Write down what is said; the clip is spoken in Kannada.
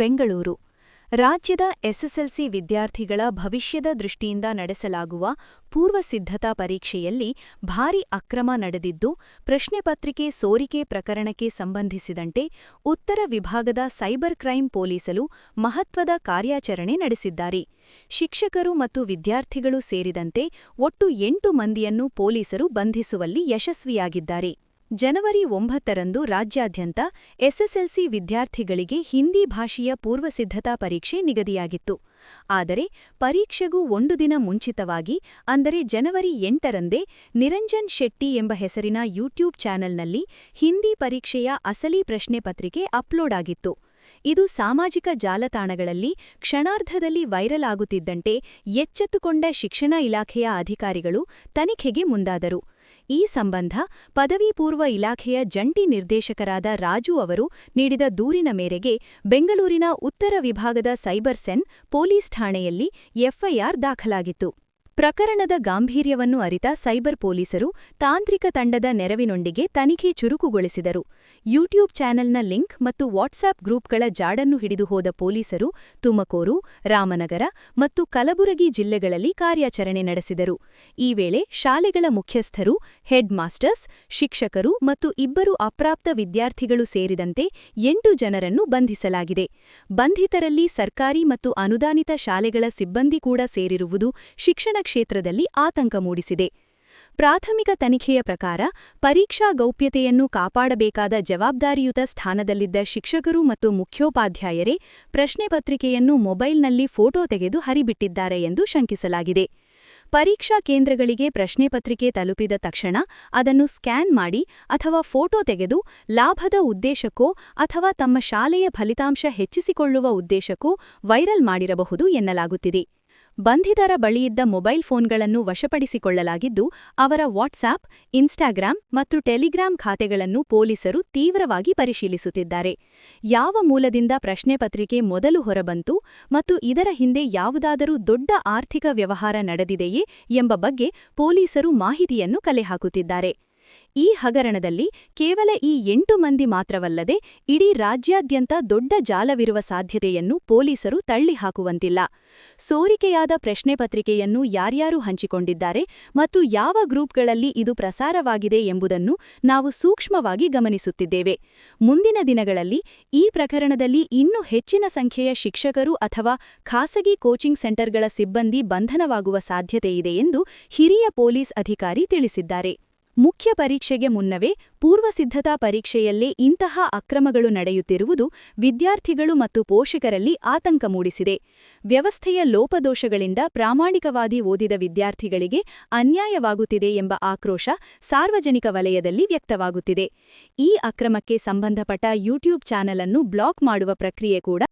ಬೆಂಗಳೂರು. ರಾಜ್ಯದ ಎಸ್ಎಸ್ಎಲ್ಸಿ ವಿದ್ಯಾರ್ಥಿಗಳ ಭವಿಷ್ಯದ ದೃಷ್ಟಿಯಿಂದ ನಡೆಸಲಾಗುವ ಪೂರ್ವ ಸಿದ್ಧತಾ ಪರೀಕ್ಷೆಯಲ್ಲಿ ಭಾರಿ ಅಕ್ರಮ ನಡೆದಿದ್ದು ಪ್ರಶ್ನೆಪತ್ರಿಕೆ ಸೋರಿಕೆ ಪ್ರಕರಣಕ್ಕೆ ಸಂಬಂಧಿಸಿದಂತೆ ಉತ್ತರ ವಿಭಾಗದ ಸೈಬರ್ ಕ್ರೈಂ ಪೊಲೀಸರು ಮಹತ್ವದ ಕಾರ್ಯಾಚರಣೆ ನಡೆಸಿದ್ದಾರೆ. ಶಿಕ್ಷಕರು ಮತ್ತು ವಿದ್ಯಾರ್ಥಿಗಳು ಸೇರಿದಂತೆ ಒಟ್ಟು ಎಂಟು ಮಂದಿಯನ್ನು ಪೊಲೀಸರು ಬಂಧಿಸುವಲ್ಲಿ ಯಶಸ್ವಿಯಾಗಿದ್ದಾರೆ. ಜನವರಿ ಒಂಬತ್ತರಂದು ರಾಜ್ಯಾದ್ಯಂತ ಎಸ್ಎಸ್ಎಲ್ಸಿ ವಿದ್ಯಾರ್ಥಿಗಳಿಗೆ ಹಿಂದಿ ಭಾಷೆಯ ಪೂರ್ವಸಿದ್ಧತಾ ಪರೀಕ್ಷೆ ನಿಗದಿಯಾಗಿತ್ತು. ಆದರೆ ಪರೀಕ್ಷೆಗೂ ಒಂದು ದಿನ ಮುಂಚಿತವಾಗಿ, ಅಂದರೆ ಜನವರಿ ಎಂಟರಂದೇ ನಿರಂಜನ್ ಶೆಟ್ಟಿ ಎಂಬ ಹೆಸರಿನ ಯೂಟ್ಯೂಬ್ ಚಾನೆಲ್ನಲ್ಲಿ ಹಿಂದಿ ಪರೀಕ್ಷೆಯ ಅಸಲಿ ಪ್ರಶ್ನೆ ಪತ್ರಿಕೆ ಅಪ್ಲೋಡ್ ಆಗಿತ್ತು. ಇದು ಸಾಮಾಜಿಕ ಜಾಲತಾಣಗಳಲ್ಲಿ ಕ್ಷಣಾರ್ಧದಲ್ಲಿ ವೈರಲ್ ಆಗುತ್ತಿದ್ದಂತೆ ಎಚ್ಚೆತ್ತುಕೊಂಡ ಶಿಕ್ಷಣ ಇಲಾಖೆಯ ಅಧಿಕಾರಿಗಳು ತನಿಖೆಗೆ ಮುಂದಾದರು. ಈ ಸಂಬಂಧ ಪದವಿ ಪೂರ್ವ ಇಲಾಖೆಯ ಜಂಟಿ ನಿರ್ದೇಶಕರಾದ ರಾಜು ಅವರು ನೀಡಿದ ದೂರಿನ ಮೇರೆಗೆ ಬೆಂಗಳೂರಿನ ಉತ್ತರ ವಿಭಾಗದ ಸೈಬರ್ ಸೆನ್ ಪೊಲೀಸ್ ಠಾಣೆಯಲ್ಲಿ ಎಫ್ಐಆರ್ ದಾಖಲಾಗಿತ್ತು. ಪ್ರಕರಣದ ಗಾಂಭೀರ್ಯವನ್ನು ಅರಿತ ಸೈಬರ್ ಪೊಲೀಸರು ತಾಂತ್ರಿಕ ತಂಡದ ನೆರವಿನೊಂದಿಗೆ ತನಿಖೆ ಚುರುಕುಗೊಳಿಸಿದರು. ಯೂಟ್ಯೂಬ್ ಚಾನೆಲ್ನ ಲಿಂಕ್ ಮತ್ತು ವಾಟ್ಸ್ಆಪ್ ಗ್ರೂಪ್ಗಳ ಜಾಡನ್ನು ಹಿಡಿದು ಹೋದ ಪೊಲೀಸರು ತುಮಕೂರು, ರಾಮನಗರ ಮತ್ತು ಕಲಬುರಗಿ ಜಿಲ್ಲೆಗಳಲ್ಲಿ ಕಾರ್ಯಾಚರಣೆ ನಡೆಸಿದರು. ಈ ವೇಳೆ ಶಾಲೆಗಳ ಮುಖ್ಯಸ್ಥರು ಹೆಡ್ ಮಾಸ್ಟರ್ಸ್ ಶಿಕ್ಷಕರು ಮತ್ತು ಇಬ್ಬರು ಅಪ್ರಾಪ್ತ ವಿದ್ಯಾರ್ಥಿಗಳು ಸೇರಿದಂತೆ ಎಂಟು ಜನರನ್ನು ಬಂಧಿಸಲಾಗಿದೆ. ಬಂಧಿತರಲ್ಲಿ ಸರ್ಕಾರಿ ಮತ್ತು ಅನುದಾನಿತ ಶಾಲೆಗಳ ಸಿಬ್ಬಂದಿ ಕೂಡ ಸೇರಿರುವುದು ಶಿಕ್ಷಣ ಕ್ಷೇತ್ರದಲ್ಲಿ ಆತಂಕ ಮೂಡಿಸಿದೆ. ಪ್ರಾಥಮಿಕ ತನಿಖೆಯ ಪ್ರಕಾರ ಪರೀಕ್ಷಾ ಗೌಪ್ಯತೆಯನ್ನು ಕಾಪಾಡಬೇಕಾದ ಜವಾಬ್ದಾರಿಯುತ ಸ್ಥಾನದಲ್ಲಿದ್ದ ಶಿಕ್ಷಕರು ಮತ್ತು ಮುಖ್ಯೋಪಾಧ್ಯಾಯರೇ ಪ್ರಶ್ನೆ ಪತ್ರಿಕೆಯನ್ನು ಮೊಬೈಲ್ನಲ್ಲಿ ಫೋಟೋ ತೆಗೆದು ಹರಿಬಿಟ್ಟಿದ್ದಾರೆ ಎಂದು ಶಂಕಿಸಲಾಗಿದೆ. ಪರೀಕ್ಷಾ ಕೇಂದ್ರಗಳಿಗೆ ಪ್ರಶ್ನೆ ಪತ್ರಿಕೆ ತಲುಪಿದ ತಕ್ಷಣ ಅದನ್ನು ಸ್ಕ್ಯಾನ್ ಮಾಡಿ ಅಥವಾ ಫೋಟೋ ತೆಗೆದು ಲಾಭದ ಉದ್ದೇಶಕ್ಕೋ ಅಥವಾ ತಮ್ಮ ಶಾಲೆಯ ಫಲಿತಾಂಶ ಹೆಚ್ಚಿಸಿಕೊಳ್ಳುವ ಉದ್ದೇಶಕ್ಕೋ ವೈರಲ್ ಮಾಡಿರಬಹುದು ಎನ್ನಲಾಗುತ್ತಿದೆ. ಬಂಧಿತರ ಬಳಿಯಿದ್ದ ಮೊಬೈಲ್ ಫೋನ್ಗಳನ್ನು ವಶಪಡಿಸಿಕೊಳ್ಳಲಾಗಿದ್ದು, ಅವರ ವಾಟ್ಸಾಪ್, ಇನ್ಸ್ಟಾಗ್ರಾಂ ಮತ್ತು ಟೆಲಿಗ್ರಾಂ ಖಾತೆಗಳನ್ನು ಪೊಲೀಸರು ತೀವ್ರವಾಗಿ ಪರಿಶೀಲಿಸುತ್ತಿದ್ದಾರೆ. ಯಾವ ಮೂಲದಿಂದ ಪ್ರಶ್ನೆ ಪತ್ರಿಕೆ ಮೊದಲು ಹೊರಬಂತು ಮತ್ತು ಇದರ ಹಿಂದೆ ಯಾವುದಾದರೂ ದೊಡ್ಡ ಆರ್ಥಿಕ ವ್ಯವಹಾರ ನಡೆದಿದೆಯೇ ಎಂಬ ಬಗ್ಗೆ ಪೊಲೀಸರು ಮಾಹಿತಿಯನ್ನು ಕಲೆಹಾಕುತ್ತಿದ್ದಾರೆ ಈ ಹಗರಣದಲ್ಲಿ ಕೇವಲ ಈ ಎಂಟು ಮಂದಿ ಮಾತ್ರವಲ್ಲದೆ ಇಡೀ ರಾಜ್ಯಾದ್ಯಂತ ದೊಡ್ಡ ಜಾಲವಿರುವ ಸಾಧ್ಯತೆಯನ್ನು ಪೊಲೀಸರು ತಳ್ಳಿಹಾಕುವಂತಿಲ್ಲ. ಸೋರಿಕೆಯಾದ ಪ್ರಶ್ನೆ ಪತ್ರಿಕೆಯನ್ನು ಯಾರ್ಯಾರು ಹಂಚಿಕೊಂಡಿದ್ದಾರೆ ಮತ್ತು ಯಾವ ಗ್ರೂಪ್ಗಳಲ್ಲಿ ಇದು ಪ್ರಸಾರವಾಗಿದೆ ಎಂಬುದನ್ನು ನಾವು ಸೂಕ್ಷ್ಮವಾಗಿ ಗಮನಿಸುತ್ತಿದ್ದೇವೆ. ಮುಂದಿನ ದಿನಗಳಲ್ಲಿ ಈ ಪ್ರಕರಣದಲ್ಲಿ ಇನ್ನೂ ಹೆಚ್ಚಿನ ಸಂಖ್ಯೆಯ ಶಿಕ್ಷಕರು ಅಥವಾ ಖಾಸಗಿ ಕೋಚಿಂಗ್ ಸೆಂಟರ್ಗಳ ಸಿಬ್ಬಂದಿ ಬಂಧನವಾಗುವ ಸಾಧ್ಯತೆಯಿದೆ ಎಂದು ಹಿರಿಯ ಪೊಲೀಸ್ ಅಧಿಕಾರಿ ತಿಳಿಸಿದ್ದಾರೆ. ಮುಖ್ಯ ಪರೀಕ್ಷೆಗೆ ಮುನ್ನವೇ ಪೂರ್ವಸಿದ್ಧತಾ ಪರೀಕ್ಷೆಯಲ್ಲೇ ಇಂತಹ ಅಕ್ರಮಗಳು ನಡೆಯುತ್ತಿರುವುದು ವಿದ್ಯಾರ್ಥಿಗಳು ಮತ್ತು ಪೋಷಕರಲ್ಲಿ ಆತಂಕ ಮೂಡಿಸಿದೆ. ವ್ಯವಸ್ಥೆಯ ಲೋಪದೋಷಗಳಿಂದ ಪ್ರಾಮಾಣಿಕವಾದಿ ಓದಿದ ವಿದ್ಯಾರ್ಥಿಗಳಿಗೆ ಅನ್ಯಾಯವಾಗುತ್ತಿದೆ ಎಂಬ ಆಕ್ರೋಶ ಸಾರ್ವಜನಿಕ ವಲಯದಲ್ಲಿ ವ್ಯಕ್ತವಾಗುತ್ತಿದೆ. ಈ ಅಕ್ರಮಕ್ಕೆ ಸಂಬಂಧಪಟ್ಟ ಯೂಟ್ಯೂಬ್ ಚಾನೆಲ್ ಅನ್ನು ಬ್ಲಾಕ್ ಮಾಡುವ ಪ್ರಕ್ರಿಯೆ ಕೂಡ